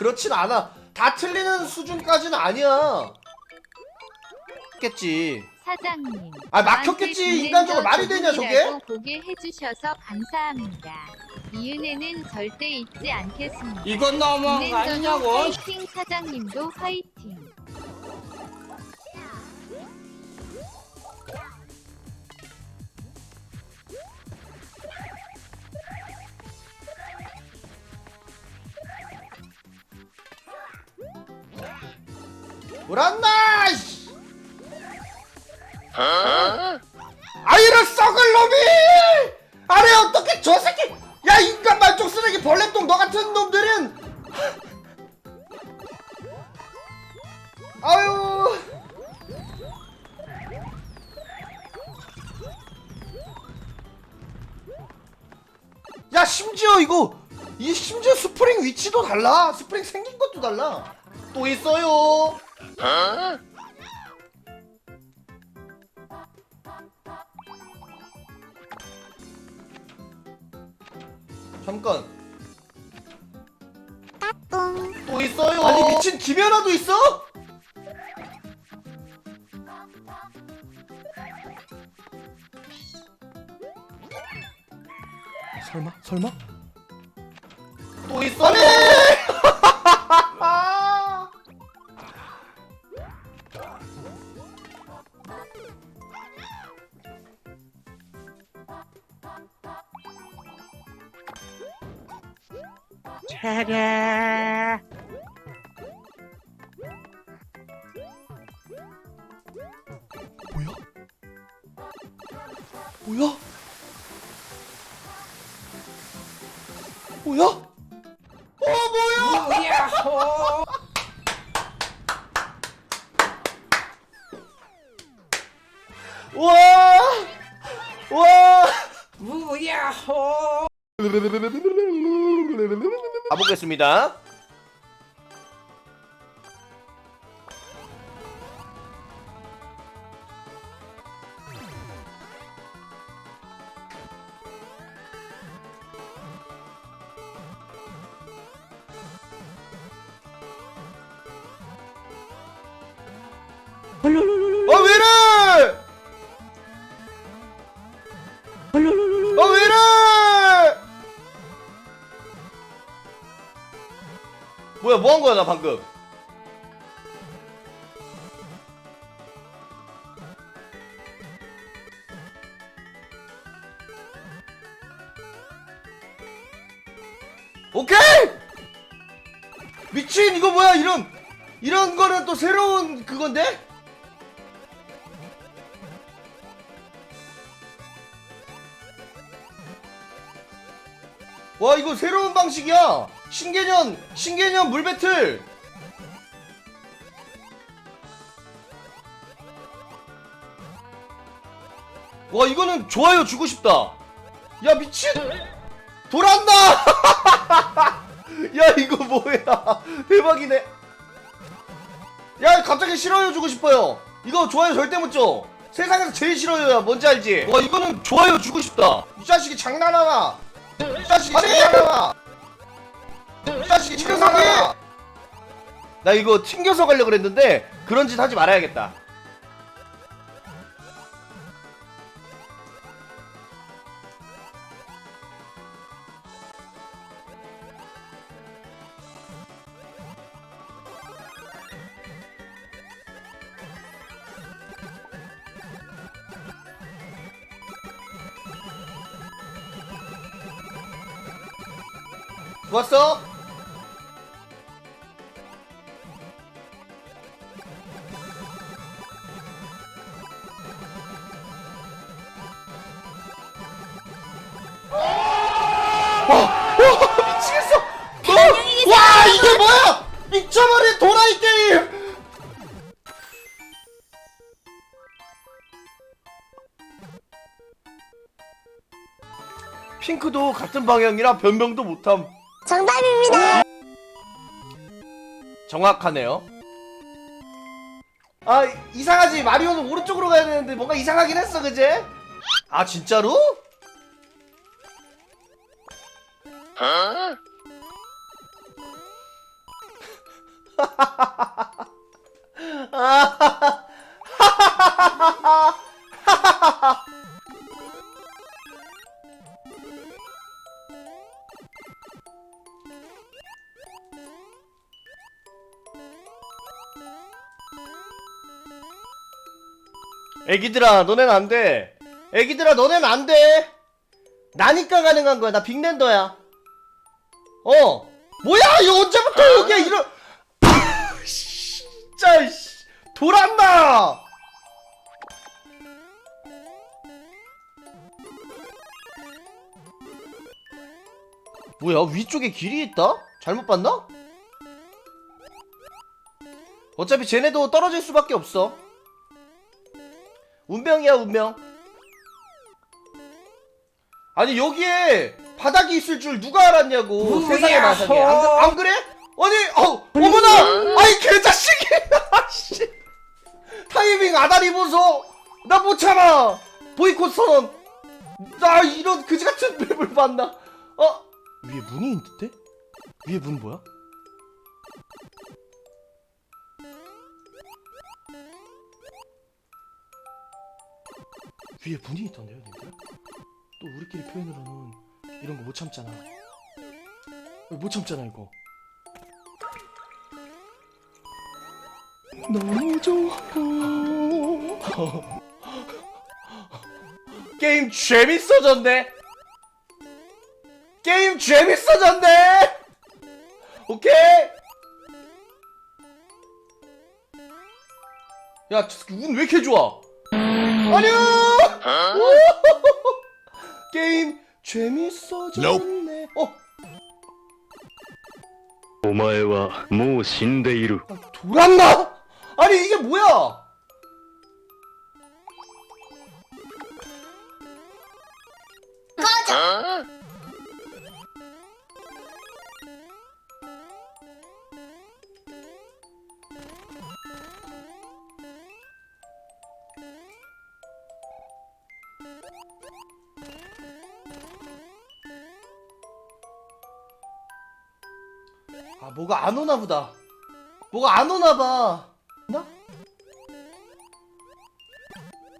그렇진 않아. 다 틀리는 수준까지는 아니야. 겠지. 사장님. 아, 막혔겠지. 인간적으로 말이 되냐, 저게? 보게 해주셔서 감사합니다. 이은혜는 절대 잊지 않겠습니다. 이건 진행자도 아니냐고. 화이팅 사장님도 화이팅. 뭐란다! 이씨. 아 이런 썩을 놈이! 아니 어떻게 저 새끼! 야 인간 말종 쓰레기 벌레똥 너 같은 놈들은! 아유. 야 심지어 이거 이 심지어 스프링 위치도 달라 스프링 생긴 것도 달라 또 있어요 잠깐. 또 있어요. 아니 미친 김연아도 있어? 설마? 설마? 또 있어 아니 뭐야? 뭐야? 뭐야? 어 뭐야? 야호. 와! 와! 무야호. 가보겠습니다. 아 뭐야 뭐 한 거야 나 방금? 오케이! 미친 이거 뭐야 이런 이런 거는 또 새로운 그건데? 와 이거 새로운 방식이야. 신개념 신개념 물 배틀. 와 이거는 좋아요. 주고 싶다. 야 미친. 돌았나? 야 이거 뭐야? 대박이네. 야 갑자기 싫어요 주고 싶어요. 이거 좋아요 절대 못줘. 세상에서 제일 싫어요야. 뭔지 알지? 와 이거는 좋아요 주고 싶다. 이 자식이 장난하나 이 자식이 장난하나 이 자식이 나 이거 튕겨서 가려고 그랬는데 그런 짓 하지 말아야겠다 좋았어? 와, 와, 미치겠어! 어, 와, 이게 뭐야! 미쳐버린 도라이 게임! 핑크도 같은 방향이라 변명도 못함. 정답입니다. 정확하네요. 아 이상하지 마리오는 오른쪽으로 가야 되는데 뭔가 이상하긴 했어 그제? 아 진짜로? 애기들아 너넨 안돼. 애기들아 너넨 안돼. 나니까 가능한 거야. 나 빅랜더야. 어. 뭐야? 이거 언제부터 여기야? 이런. 아, 진짜 씨. 돌았나? 뭐야? 위쪽에 길이 있다? 잘못 봤나? 어차피 쟤네도 떨어질 수밖에 없어 운명이야 운명. 아니 여기에 바닥이 있을 줄 누가 알았냐고. 세상에 마상에 안, 그- 허. 안 그래? 아니 어 어머나! 아이 개자식이! 아씨. 타이밍 아다리 보소 나 못 참아. 보이콧 선언. 나 이런 그지 같은 맵을 봤나? 어? 위에 문이 있는데? 위에 문 뭐야? 위에 문이 있던데요, 님들? 또 우리끼리 표현으로는 이런 거 못 참잖아. 어, 못 참잖아 이거. 너무 좋아. 게임 재밌어졌네. 게임 재밌어졌네. 오케이. 야, 운 왜 이렇게 좋아? 아니야. 게임 재밌어졌네. 어, お前はもう死んでいる。 돌았나? 아니 이게 뭐야? 아 뭐가 안 오나 보다. 뭐가 안 오나 봐. 나?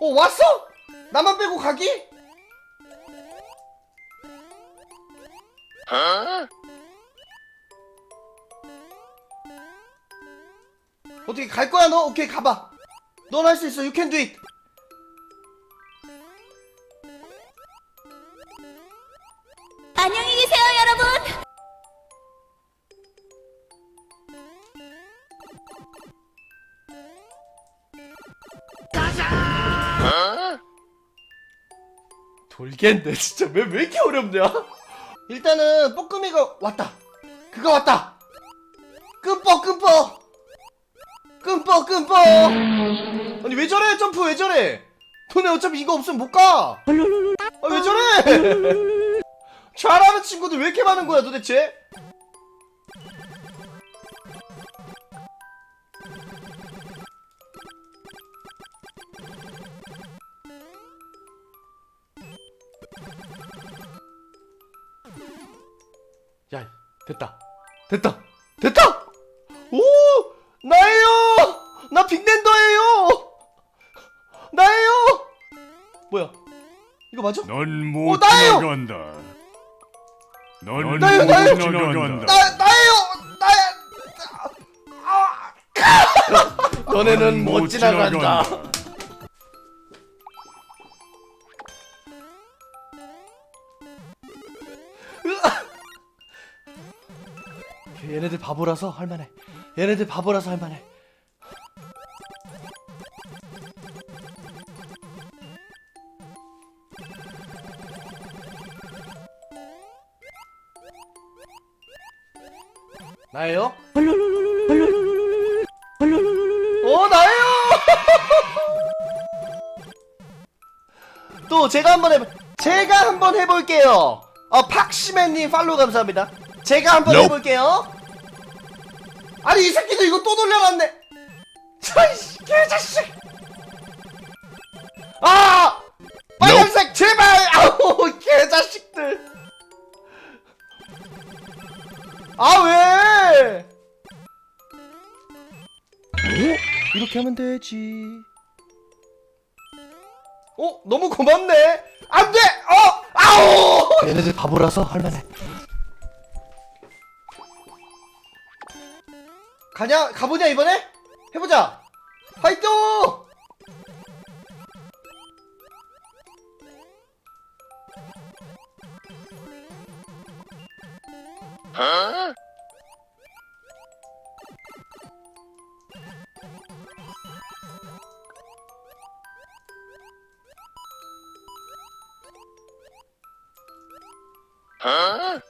어 왔어? 나만 빼고 가기? 어떻게 갈 거야 너? 오케이 가봐. 넌 할 수 있어. You can do it. 안녕히 계세요, 돌겠네 진짜. 왜, 왜 이렇게 어렵냐? 일단은 뻐끔이가 왔다. 그가 왔다. 끔뻐 끔뻐. 끔뻐 끔뻐. 아니 왜 저래? 점프 왜 저래? 너네 어차피 이거 없으면 못가. 아, 왜 저래? 잘하는 친구들 왜 이렇게 많은 거야 도대체 야 됐다. 됐다. 됐다! 오! 나예요! 나 빅랜더예요! 나예요! 뭐야? 이거 맞아? 넌못 어, 나예요! 지나간다. 넌못 나예요, 나예요! 지나간다. 나 나예요! 나야 아! 너네는 못 지나간다 얘네들 바보라서 할만해 얘네들 바보라서 할만해 나예요? 어 나예요! 또 제가 한번 해볼 제가 한번 해볼게요. 어 팍시맨님 팔로우 감사합니다. 제가 한번 해볼게요. 아니 이 새끼도 이거 또 돌려놨네. 차이씨 개자식. 아 빨간색 제발 아우 개자식들. 아 왜? 이렇게 하면 되지. 어 너무 고맙네. 안돼. 어. 어! 얘네들 바보라서 할만해. 가냐? 가보냐 이번에? 해보자. 파이팅! 어? 嗯